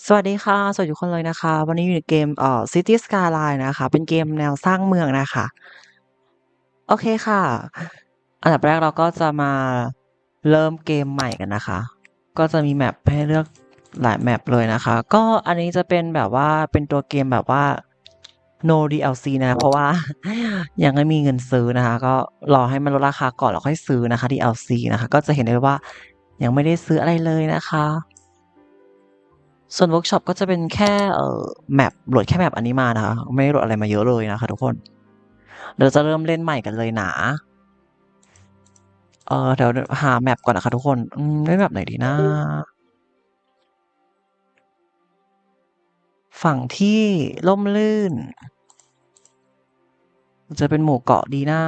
สวัสดีค่ะ สวัสดีทุกคนเลยนะคะ วันนี้อยู่ในเกมเอ่อ City Skyline นะคะ เป็นเกมแนวสร้างเมืองนะคะ โอเคค่ะ อันดับแรกเราก็จะมาเริ่มเกมใหม่กันนะคะ ก็จะมีแมปให้เลือกหลายแมปเลยนะคะ ก็อันนี้จะเป็นแบบว่าเป็นตัวเกมแบบว่า no DLC นะ เพราะว่ายังไม่มีเงินซื้อนะคะ ก็รอให้มันลดราคาก่อนแล้วค่อยซื้อนะคะ DLC นะคะ ก็จะเห็นได้ว่ายังไม่ได้ซื้ออะไรเลยนะคะ ส่วนเวิร์กช็อปก็จะเป็นแค่เอ่อแมปโหลดแค่แมปอันนี้มานะคะ ไม่โหลดอะไรมาเยอะเลยนะคะทุกคน เดี๋ยวจะเริ่มเล่นใหม่กันเลยหนะเออเดี๋ยวหาแมปก่อนนะคะทุกคนเล่นแบบไหนดีนะฝั่งที่ร่มรื่น จะเป็นหมู่เกาะดีนะ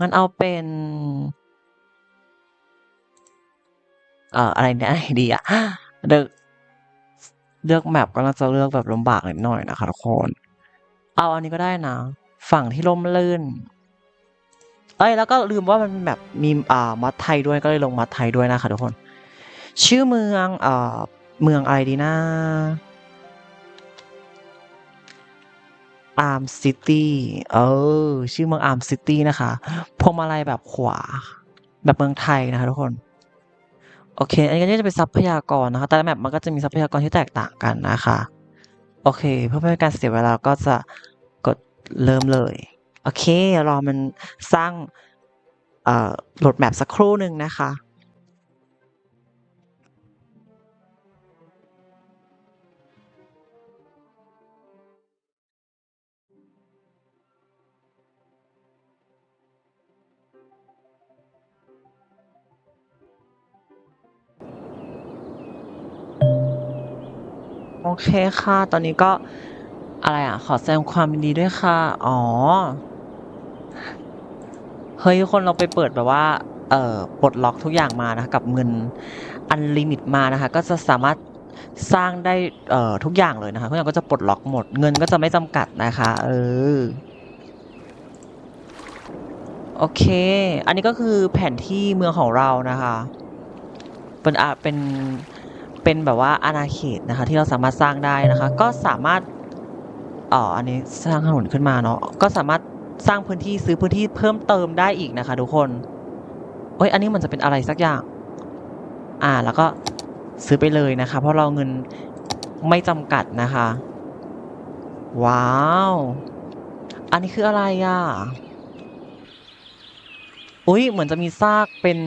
งั้นเอาเป็น เอ่ออะไรเนี่ยอะไรดีอะเลือกเลือกแมปก็น่าจะเลือกแบบลำบากนิดหน่อยนะคะทุกคน เอาอันนี้ก็ได้นะ ฝั่งที่ร่มรื่น เอ้ยแล้วก็ลืมว่ามันแบบมีอ่ามัดไทยด้วยก็เลยลงมัดไทยด้วยนะคะทุกคน ชื่อเมืองเอ่อเมืองอะไรดีนะอาร์มซิตี้เออ ชื่อเมืองอาร์มซิตี้นะคะพวงมาลัยแบบขวา แบบเมืองไทยนะคะทุกคน โอเค อันนี้ก็จะเป็นทรัพยากรนะคะ แต่ละแมปมันก็จะมีทรัพยากรที่แตกต่างกันนะคะ โอเค เพื่อไม่ให้การเสียเวลาก็จะกดเริ่มเลย โอเค รอมันสร้างโหลดแมปสักครู่หนึ่งนะคะ อเคค่ะ ตอนนี้ก็อะไรอะ ขอแสดงความยินดีด้วยค่ะ อ๋อ เฮ้ยคนเราไปเปิดแบบว่า เอ่อปลดล็อกทุกอย่างมานะคะกับเงินอันลิมิตมานะคะ ก็จะสามารถสร้างได้เอ่อทุกอย่างเลยนะคะทุกอย่างก็จะปลดล็อกหมด เงินก็จะไม่จำกัดนะคะ เออ โอเค อันนี้ก็คือแผนที่เมืองของเรานะคะ เป็นอะเป็น เป็นแบบว่าอาณาเขตนะคะ ที่เราสามารถสร้างได้นะคะ ก็สามารถอ๋ออันนี้สร้างถนนขึ้นมาเนาะก็สามารถสร้างพื้นที่ซื้อพื้นที่เพิ่มเติมได้อีกนะคะ ทุกคนเอ้ยอันนี้มันจะเป็นอะไรสักอย่าง อ่าแล้วก็ซื้อไปเลยนะคะ เพราะเราเงินไม่จำกัดนะคะ ว้าว อันนี้คืออะไรอะอุ้ยเหมือนจะมีซากเป็น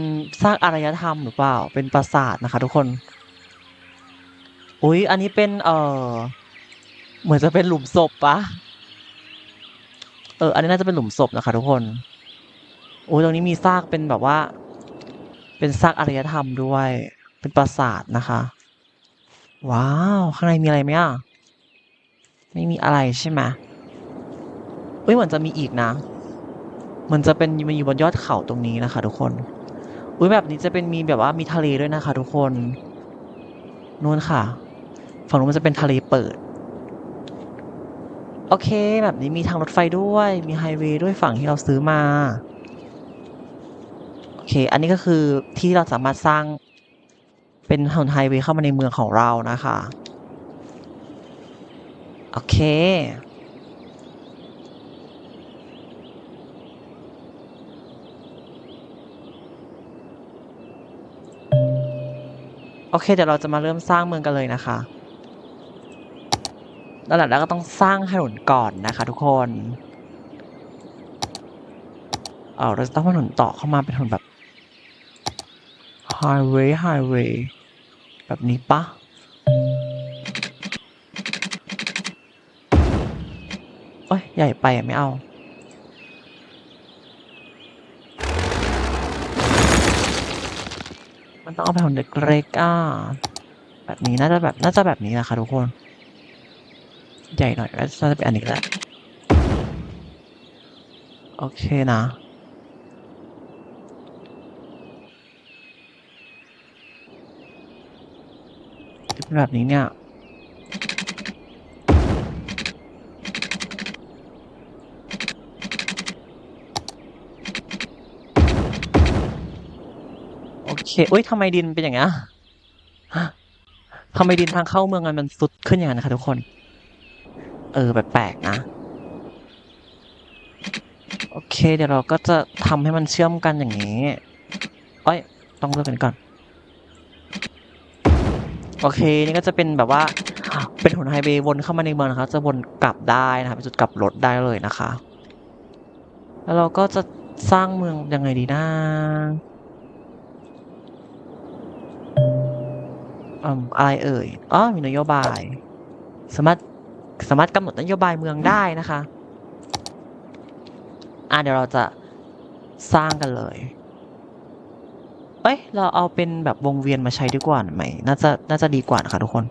ซากอารยธรรมหรือเปล่า เป็นปราสาทนะคะ ทุกคน อุ๊ย อันนี้เป็น เออเหมือนจะเป็นหลุมศพปะเออ อันนี้น่าจะเป็นหลุมศพนะคะทุกคน โอ้ยตรงนี้มีซากเป็นแบบว่า เป็นซากอารยธรรมด้วย เป็นปราสาทนะคะ ว้าว ข้างในมีอะไรไหมอะ ไม่มีอะไรใช่ไหมเฮ้ยเหมือนจะมีอีกนะ มันจะเป็นมันอยู่บนยอดเขาตรงนี้นะคะ ทุกคน อุ้ยแบบนี้จะเป็นมีแบบว่ามีทะเลด้วยนะคะ ทุกคนนู่นค่ะ ฝั่งนู้นมันจะเป็นทะเลเปิด โอเค แบบนี้มีทางรถไฟด้วย มีไฮเวย์ด้วยฝั่งที่เราซื้อมา โอเค อันนี้ก็คือที่เราสามารถสร้างเป็นถนนไฮเวย์เข้ามาในเมืองของเรานะคะ โอเคโอเค เดี๋ยวเราจะมาเริ่มสร้างเมืองกันเลยนะคะ แล้วหลังแล้วก็ต้องสร้างถนนก่อนนะคะทุกคนเออเราจะต้องถนนต่อเข้ามาเป็นถนนแบบไฮเวย์ไฮเวย์แบบนี้ปะโอ้ยใหญ่ไปอะไม่เอามันต้องเอาไปถนนเล็กๆอะแบบนี้น่าจะแบบน่าจะแบบนี้นะคะทุกคน ใหญ่หน่อยก็น่าจะเป็นอันนี้แหละโอเคนะเป็นแบบนี้เนี่ยโอเคอุ้ยทำไมดินเป็นอย่างเงี้ยทำไมดินทางเข้าเมืองมันมันสุดขึ้นอย่างนั้นนะคะทุกคน เออ แปลกๆนะ โอเค เดี๋ยวเราก็จะทำให้มันเชื่อมกันอย่างนี้ เอ้ย ต้องเลือกกันก่อน โอเค นี่ก็จะเป็นแบบว่า เป็นถนนไฮเวย์วนเข้ามาในเมืองนะคะ จะวนกลับได้นะคะเป็นจุดกลับรถได้เลยนะคะ แล้วเราก็จะสร้างเมืองยังไงดีนะอืมอะไรเอ่ย อ๋อ มีนโยบาย สามารถ สามารถกำหนดนโยบายเมืองได้นะคะ อะเดี๋ยวเราจะสร้างกันเลย เอ้ย เราเอาเป็นแบบวงเวียนมาใช้ดีกว่าไหม น่าจะน่าจะดีกว่านะคะทุกคน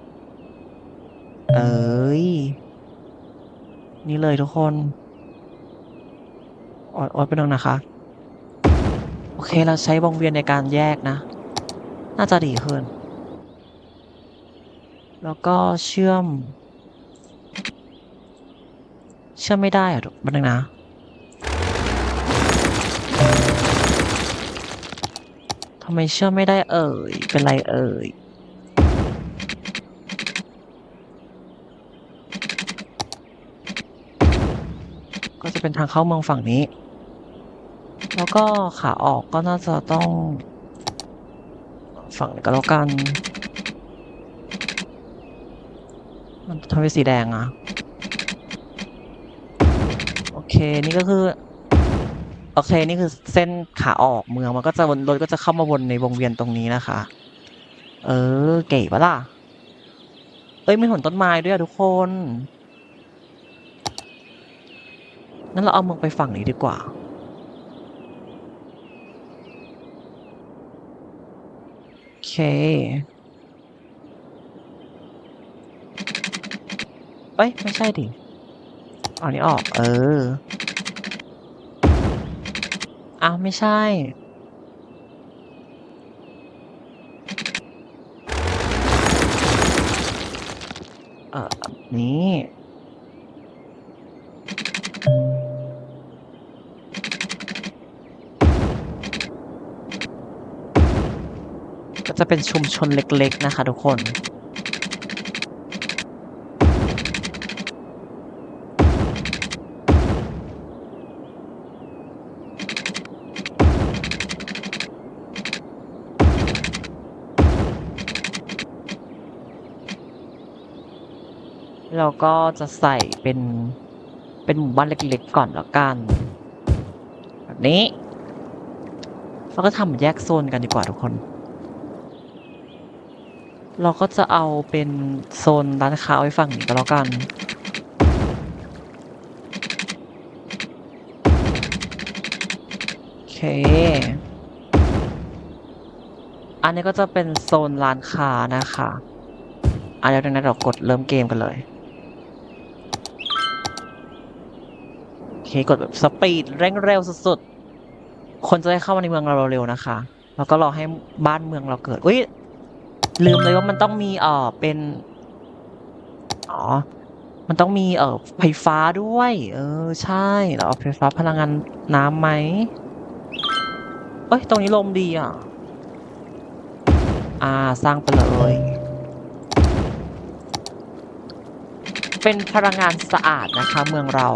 เอ้ย นี่เลยทุกคนออดออดไปนึงนะคะ โอเคเราใช้วงเวียนในการแยกนะ น่าจะดีขึ้น แล้วก็เชื่อม ชื่อไม่ได้อะทุกบันนึงนะ ทำไมเชื่อไม่ได้เอ่ย เป็นไรเอ่ยก็จะเป็นทางเข้าเมืองฝั่งนี้ แล้วก็ขาออกก็น่าจะต้อง ฝั่งนี้ก็แล้วกัน มันทำเป็นสีแดงอะ นี่ก็คือ โอเคนี่คือเส้นขาออกเมืองมันก็จะวนรถก็จะเข้ามาวนในวงเวียนตรงนี้นะคะ เออ เก๋ปะล่ะ เอ้ยมีผลต้นไม้ด้วยอะทุกคนงั้นเราเอาเมืองไปฝั่งนี้ดีกว่าโอเคเอ้ย ไม่ใช่ดิ เอานี้ออก เออ อ้าว ไม่ใช่ เออนี้ก็จะเป็นชุมชนเล็กๆนะคะทุกคน เราก็จะใส่เป็นเป็นหมู่บ้านเล็กๆก่อนแล้วกัน แบบนี้เราก็ทำแยกโซนกันดีกว่าทุกคน เราก็จะเอาเป็นโซนร้านค้าไว้ฝั่งนี้ก็แล้วกันโอเค อันนี้ก็จะเป็นโซนร้านค้านะคะอะเดี๋ยวดังนั้นเรากดเริ่มเกมกันเลย เคกดแบบสปีดเร่งเร็วสุดๆ คนจะได้เข้ามาในเมืองเราเร็วๆนะคะ แล้วก็รอให้บ้านเมืองเราเกิด อุ้ยลืมเลยว่ามันต้องมีเออเป็น อ๋อ มันต้องมีเออไฟฟ้าด้วย เออ ใช่เราเอาไฟฟ้าพลังงานน้ำไหมเอ้ย ตรงนี้ลมดีอะ อ่า สร้างไปเลย เป็นพลังงานสะอาดนะคะ เมืองเรา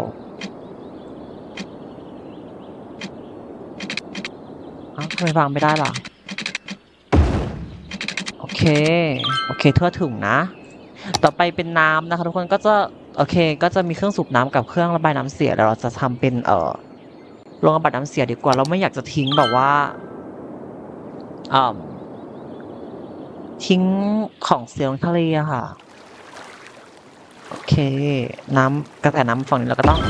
อ้าวทำไมวางไม่ได้ล่ะ โอเค โอเคทั่วถึงนะ ต่อไปเป็นน้ำนะคะ ทุกคนก็จะโอเค ก็จะมีเครื่องสูบน้ำกับเครื่องระบายน้ำเสียเดี๋ยวเราจะทำเป็นเอ่อโรงระบายน้ำเสียดีกว่า เราไม่อยากจะทิ้งแบบว่าอ่าทิ้งของเสียลงทะเลอะค่ะ โอเค น้ำกระแสน้ำฝั่งนี้เราก็ต้อง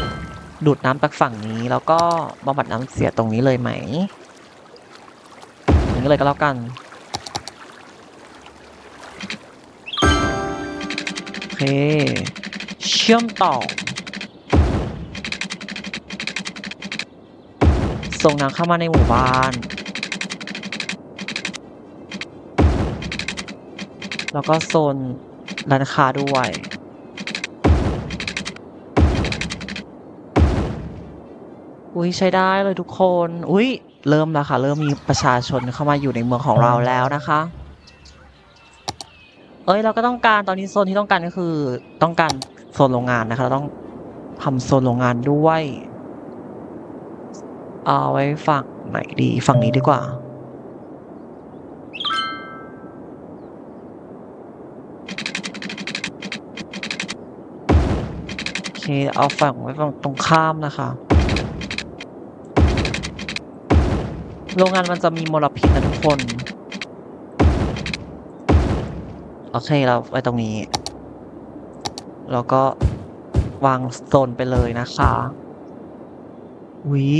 ดูดน้ำจากฝั่งนี้ แล้วก็บำบัดน้ำเสียตรงนี้เลยไหม อย่างนี้เลยก็แล้วกันโอเคเชื่อมต่อ ส่งน้ำเข้ามาในหมู่บ้าน แล้วก็โซนร้านค้าด้วย อุ้ยใช้ได้เลยทุกคน อุ้ยเริ่มแล้วค่ะ เริ่มมีประชาชนเข้ามาอยู่ในเมืองของเราแล้วนะคะ เอ้ยเราก็ต้องการตอนนี้โซนที่ต้องการก็คือ ต้องการโซนโรงงานนะคะเราต้องทำโซนโรงงานด้วยเอาไว้ฝั่งไหนดีฝั่งนี้ดีกว่า โอเค เอาฝั่งไว้ฝั่งตรงข้ามนะคะ โรงงานมันจะมีมลพิษนะทุกคน โอเคเราไว้ตรงนี้ แล้วก็วางโซนไปเลยนะคะวิ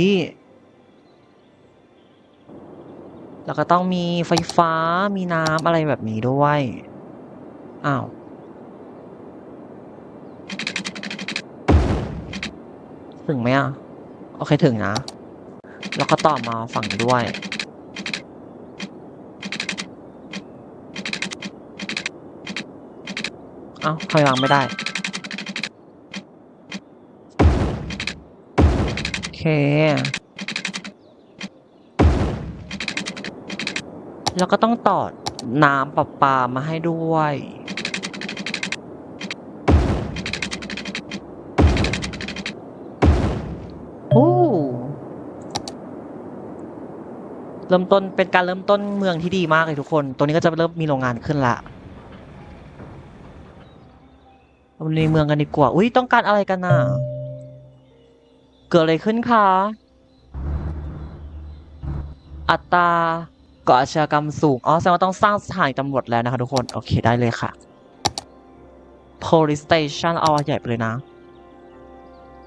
แล้วก็ต้องมีไฟฟ้ามีน้ำอะไรแบบนี้ด้วย อ้าว ถึงไหมอะ โอเคถึงนะ แล้วก็ต่อมาฝั่งด้วย เอ้าทำไมวางไม่ได้ โอเค แล้วก็ต้องต่อน้ำประปามาให้ด้วย เริ่มต้นเป็นการเริ่มต้นเมืองที่ดีมากเลยทุกคนตัวนี้ก็จะเริ่มมีโรงงานขึ้นละเราในเมืองกันดีกว่า อุ้ยต้องการอะไรกันน่ะ เกิดอะไรขึ้นคะ อัตราก่ออาชญากรรมสูง อ๋อ แสดงว่าต้องสร้างสถานีตำรวจแล้วนะคะทุกคน โอเคได้เลยค่ะ police station เอาใหญ่ไปเลยนะ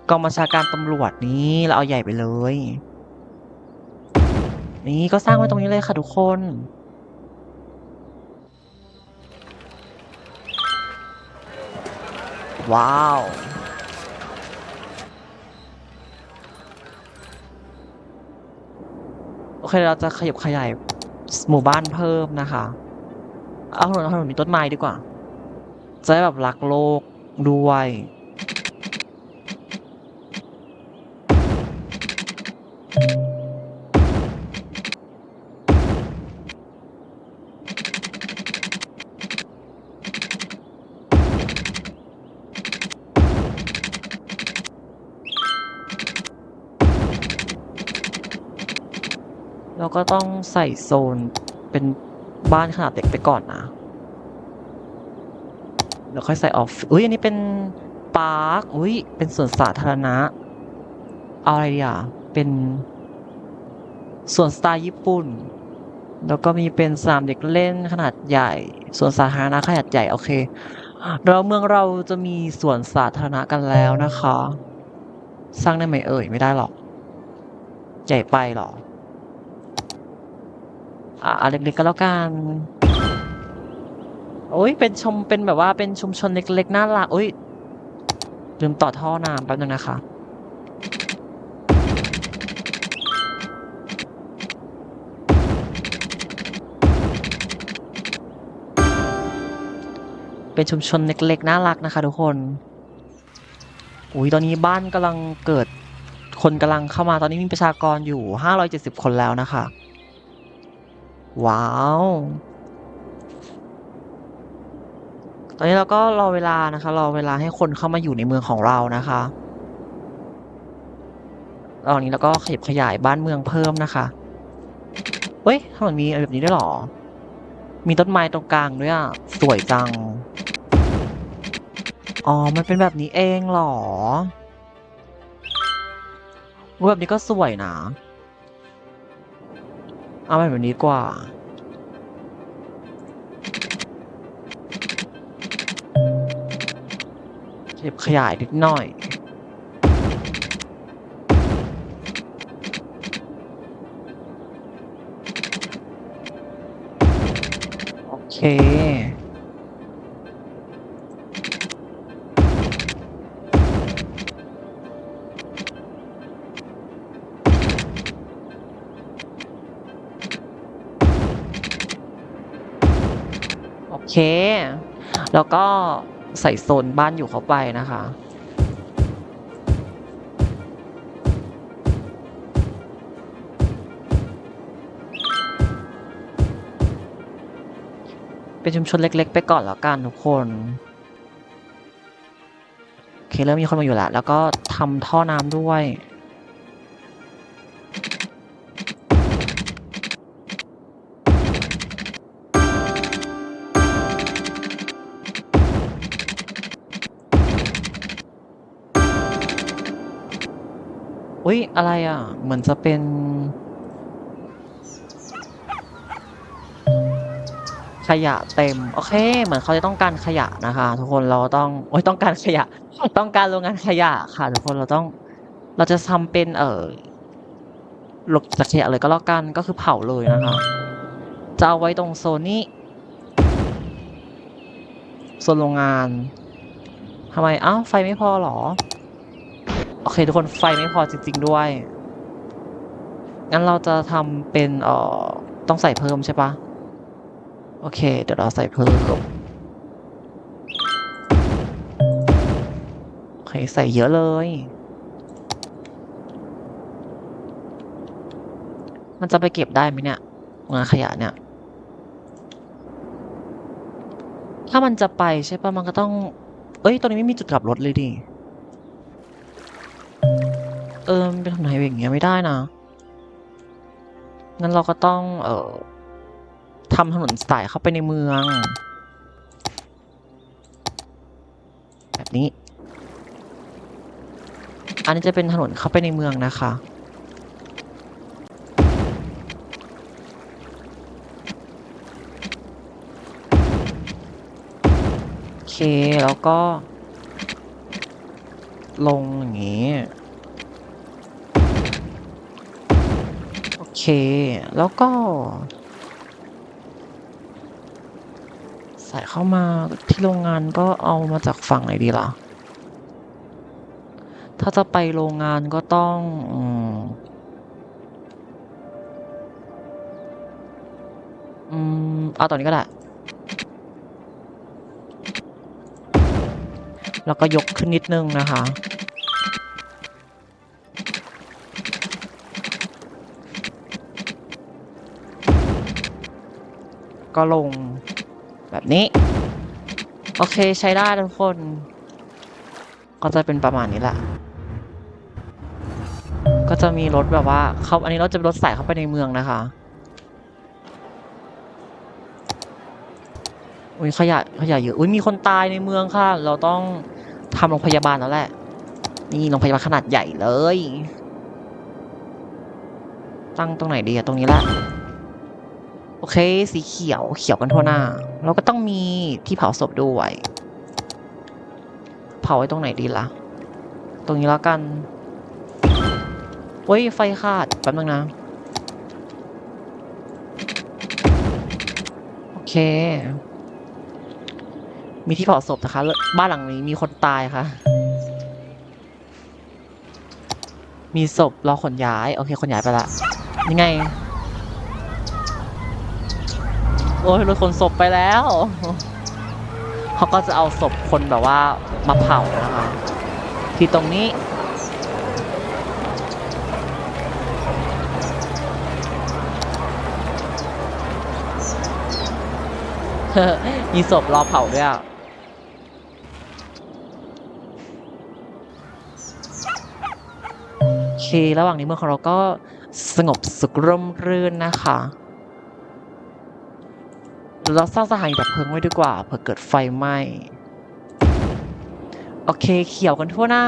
กองบัญชาการตำรวจนี้เราเอาใหญ่ไปเลย นี่ก็สร้างไว้ตรงนี้เลยค่ะทุกคน ว้าว โอเค เราจะขยับขยายหมู่บ้านเพิ่มนะคะ เอาถนนเอาถนนมีต้นไม้ดีกว่า จะได้แบบรักโลกด้วย ก็ต้องใส่โซนเป็นบ้านขนาดเล็กไปก่อนนะแล้วค่อยใส่ออฟอุ้ยอันนี้เป็นปาร์คอุ้ยเป็นสวนสาธารณะ เอาอะไรดีอะ เป็นสวนสไตล์ญี่ปุ่น แล้วก็มีเป็นสนามเด็กเล่นขนาดใหญ่สวนสาธารณะขนาดใหญ่ โอเคเราเมืองเราจะมีสวนสาธารณะกันแล้วนะคะ สร้างได้ไหมเอ่ย ไม่ได้หรอก ใหญ่ไปหรอ อ่าเล็กๆก็แล้วกันโอ้ยเป็นชมเป็นแบบว่าเป็นชุมชนเล็กๆน่ารักโอ้ยลืมต่อท่อน้ำแป๊บนึงนะคะเป็นชุมชนเล็กๆน่ารักนะคะทุกคน อุ้ยตอนนี้บ้านกำลังเกิดคนกำลังเข้ามาตอนนี้มีประชากรอยู่ 570 คนแล้วนะคะ ว้าว ตอนนี้เราก็รอเวลานะคะ รอเวลาให้คนเข้ามาอยู่ในเมืองของเรานะคะตอนนี้เราก็ขยับขยายบ้านเมืองเพิ่มนะคะเฮ้ยถนนมีอะไรแบบนี้ด้วยหรอ มีต้นไม้ตรงกลางด้วยอะ สวยจัง อ๋อ มันเป็นแบบนี้เองหรอแบบนี้ก็สวยนะ เอาแบบนี้กว่า เก็บขยายนิดหน่อย โอเค แล้วก็ใส่โซนบ้านอยู่เข้าไปนะคะเป็นชุมชนเล็ก ๆ ไปก่อนแล้วกันทุกคนโอเคเริ่มมีคนมาอยู่ละแล้วก็ทำท่อน้ำด้วย อุ๊ยอะไรอะ เหมือนจะเป็น ขยะเต็ม โอเค เหมือนเขาจะต้องการขยะนะคะ ทุกคนเราต้องโอ๊ยต้องการขยะ ต้องการโรงงานขยะค่ะ ทุกคนเราต้อง เราจะทำเป็นเอ่อหลบจากขยะเลยก็แล้วกันก็คือเผาเลยนะคะจะเอาไว้ตรงโซนนี้โซนโรงงานทำไมอ้าวไฟไม่พอหรอ ทุกคนไฟไม่พอจริง ๆ ด้วย งั้นเราจะทำเป็นเอ่อต้องใส่เพิ่มใช่ปะโอเค เดี๋ยวเราใส่เพิ่มโอเคใส่เยอะเลย มันจะไปเก็บได้ไหมเนี่ยงานขยะเนี่ย ถ้ามันจะไปใช่ปะมันก็ต้อง เอ้ยตรงนี้ไม่มีจุดกลับรถเลยดิ เออมันเป็นถนนไฮเวย์อย่างเงี้ยไม่ได้นะงั้นเราก็ต้อง เอ่อทำถนนสายเข้าไปในเมือง แบบนี้ อันนี้จะเป็นถนนเข้าไปในเมืองนะคะ โอเค แล้วก็ ลงอย่างนี้ เค แล้วก็ ใส่เข้ามาที่โรงงานก็เอามาจากฝั่งไหนดีล่ะ ถ้าจะไปโรงงานก็ต้องออืม เอาตอนนี้ก็ได้ แล้วก็ยกขึ้นนิดนึงนะคะ ก็ลงแบบนี้ โอเคใช้ได้ทุกคน ก็จะเป็นประมาณนี้แหละ ก็จะมีรถแบบว่าเขาอันนี้เราจะเป็นรถใส่เข้าไปในเมืองนะคะอุ้ยขยะขยะเยอะอุ้ยมีคนตายในเมืองค่ะ เราต้องทำโรงพยาบาลแล้วแหละ นี่โรงพยาบาลขนาดใหญ่เลย ตั้งตรงไหนดีอะตรงนี้ละ เค สีเขียวเขียวกันทั่วหน้าเราก็ต้องมีที่เผาศพด้วย เผาไว้ตรงไหนดีล่ะ ตรงนี้แล้วกันเว้ย ไฟขาดแป๊บนึงนะ โอเค มีที่เผาศพนะคะ บ้านหลังนี้มีคนตายค่ะ มีศพรอขนย้าย โอเค ขนย้ายไปละยังไง โอ้ยรถขนศพไปแล้ว เขาก็จะเอาศพคนแบบว่ามาเผานะคะที่ตรงนี้ มีศพรอเผาด้วยอะโอเค ระหว่างนี้เมืองของเราก็สงบสุขร่มรื่นนะคะ เราสร้างสถานีดับเพลิงไว้ดีกว่าเผื่อเกิดไฟไหม้โอเคเขียวกันทั่วหน้า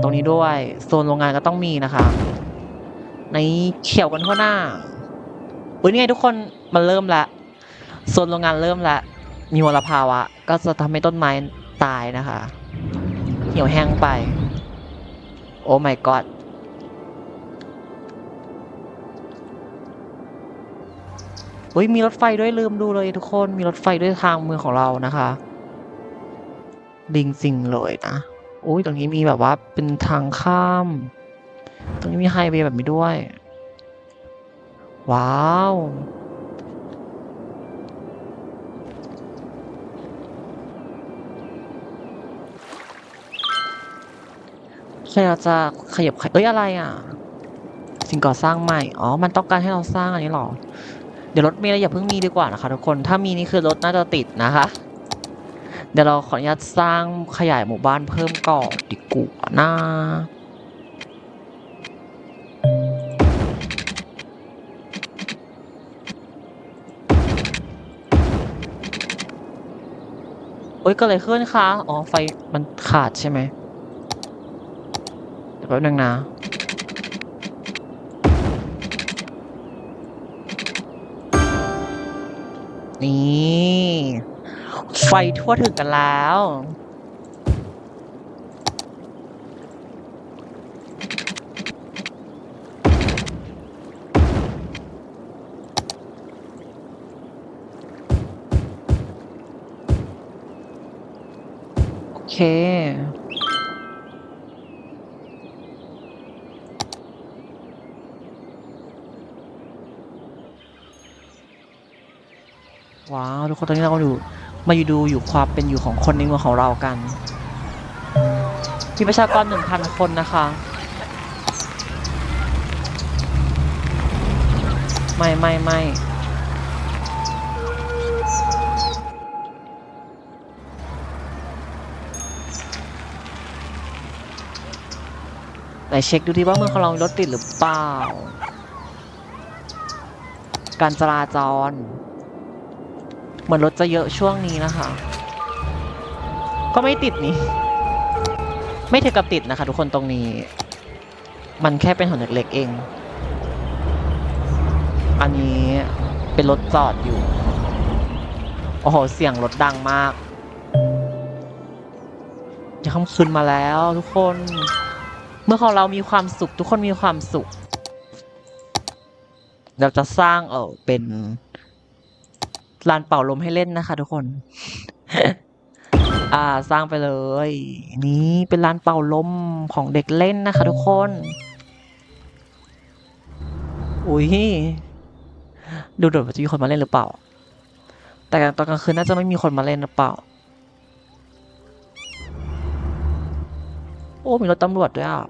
ตรงนี้ด้วยโซนโรงงานก็ต้องมีนะคะ ในเขียวกันทั่วหน้าอุ้ยนี่ไงทุกคนมันเริ่มละโซนโรงงานเริ่มละมีมลภาวะ ก็จะทำให้ต้นไม้ตายนะคะ เหี่ยวแห้งไป โอ้ my god อุ้ยมีรถไฟด้วยลืมดูเลยทุกคนมีรถไฟด้วยทางเมืองของเรานะคะดิงจริงเลยนะอุ้ยตรงนี้มีแบบว่าเป็นทางข้าม ตรงนี้มีไฮเวย์แบบนี้ด้วย ว้าวใครเราจะขยับขยเอ้ยอะไรอะ สิ่งก่อสร้างใหม่ อ๋อ มันต้องการให้เราสร้างอันนี้หรอ เดี๋ยวรถมีอะไรอย่าเพิ่งมีดีกว่านะคะทุกคนถ้ามีนี่คือรถน่าจะติดนะคะ เดี๋ยวเราขออนุญาตสร้างขยายหมู่บ้านเพิ่มก่อนดีกว่านะโอ๊ยเก็เลยขึ้นคะอ๋อไฟมันขาดใช่ไหมเดี๋ยวแป๊บนึงนะ นี่ ไฟทั่วถึงกันแล้ว โอเค ว้าวทุกคนตอนนี้เราอยู่มาอยู่ดูอยู่ความเป็นอยู่ของคนในเมืองของเรากันมีประชากรหนึ่งพันคนนะคะ ไม่ไม่ไม่ไหนเช็คดูดิว่าเมืองของเรารถติดหรือเปล่า การจราจร มือนรถจะเยอะช่วงนี้นะคะ ก็ไม่ติดนี่ ไม่ถึงกับติดนะคะ ทุกคนตรงนี้ มันแค่เป็นถนนเล็กๆเอง อันนี้เป็นรถจอดอยู่ โอ้โห เสียงรถดังมากจะค่ำคืนมาแล้วทุกคน เมื่อของเรามีความสุข ทุกคนมีความสุข เราจะสร้างเออเป็น ลานเป่าลมให้เล่นนะคะทุกคน อ่าสร้างไปเลย นี่เป็นลานเป่าลมของเด็กเล่นนะคะทุกคน อุ้ยดูดี๋ยวจะมีคนมาเล่นหรือเปล่า แต่ตอนกลางคืนน่าจะไม่มีคนมาเล่นหรือเปล่า โอ้ มีรถตำรวจด้วยอะ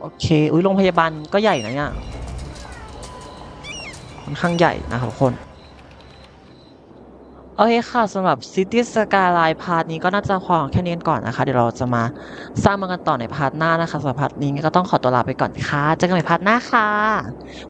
โอเค อุ้ยโรงพยาบาลก็ใหญ่นะเนี่ย อนข้างใหญ่นะครับทุกคนโอเคค่ะสำหรับ City Skyline พาร์ทนี้ก็น่าจะพอแค่นี้ก่อนนะคะ เดี๋ยวเราจะมาสร้างมันกันต่อในพาร์ทหน้านะคะสำหรับพาร์ทนี้ก็ต้องขอตัวลาไปก่อนค่ะเจอกันใหม่พาร์ทหน้าค่ะ